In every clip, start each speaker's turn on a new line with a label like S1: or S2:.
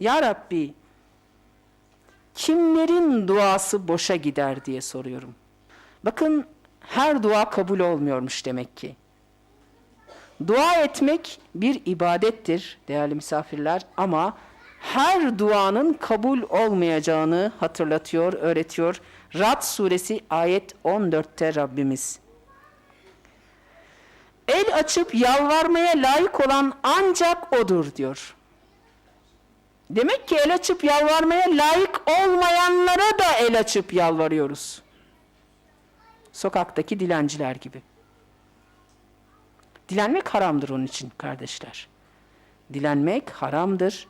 S1: Ya Rabbi kimlerin duası boşa gider diye soruyorum. Bakın her dua kabul olmuyormuş demek ki. Dua etmek bir ibadettir değerli misafirler ama her duanın kabul olmayacağını hatırlatıyor, öğretiyor. Rad suresi ayet 14'te Rabbimiz. El açıp yalvarmaya layık olan ancak odur diyor. Demek ki el açıp yalvarmaya layık olmayanlara da el açıp yalvarıyoruz. Sokaktaki dilenciler gibi. Dilenmek haramdır onun için kardeşler. Dilenmek haramdır.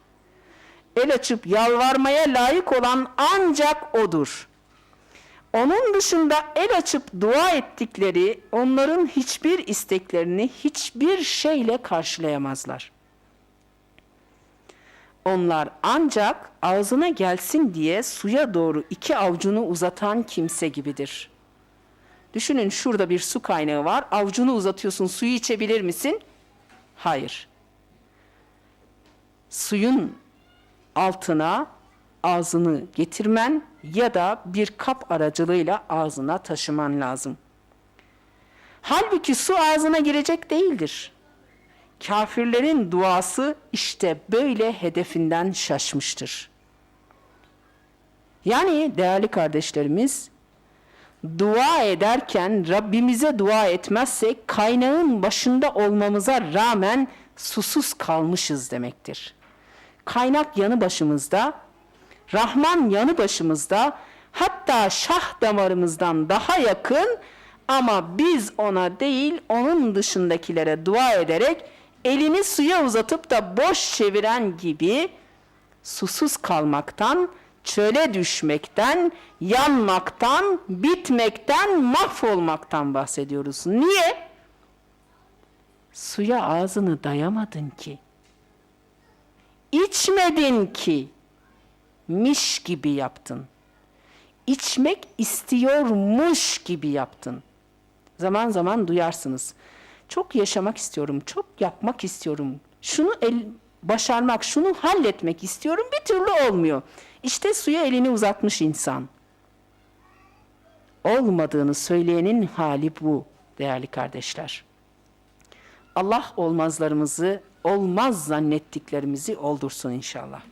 S1: El açıp yalvarmaya layık olan ancak odur. Onun dışında el açıp dua ettikleri onların hiçbir isteklerini hiçbir şeyle karşılayamazlar. Onlar ancak ağzına gelsin diye suya doğru iki avucunu uzatan kimse gibidir. Düşünün şurada bir su kaynağı var. Avucunu uzatıyorsun. Suyu içebilir misin? Hayır. Suyun altına ağzını getirmen ya da bir kap aracılığıyla ağzına taşıman lazım. Halbuki su ağzına girecek değildir. Kafirlerin duası işte böyle hedefinden şaşmıştır. Yani değerli kardeşlerimiz, dua ederken Rabbimize dua etmezsek kaynağın başında olmamıza rağmen susuz kalmışız demektir. Kaynak yanı başımızda, Rahman yanı başımızda, hatta şah damarımızdan daha yakın ama biz ona değil onun dışındakilere dua ederek elini suya uzatıp da boş çeviren gibi susuz kalmaktan, çöle düşmekten, yanmaktan, bitmekten, mahvolmaktan bahsediyoruz. Niye? Suya ağzını dayamadın ki. İçmedin ki. Miş gibi yaptın. İçmek istiyormuş gibi yaptın. Zaman zaman duyarsınız. Çok yaşamak istiyorum, çok yapmak istiyorum. Şunu el, başarmak, şunu halletmek istiyorum bir türlü olmuyor. İşte suya elini uzatmış insan. Olmadığını söyleyenin hali bu değerli kardeşler. Allah olmazlarımızı, olmaz zannettiklerimizi oldursun inşallah.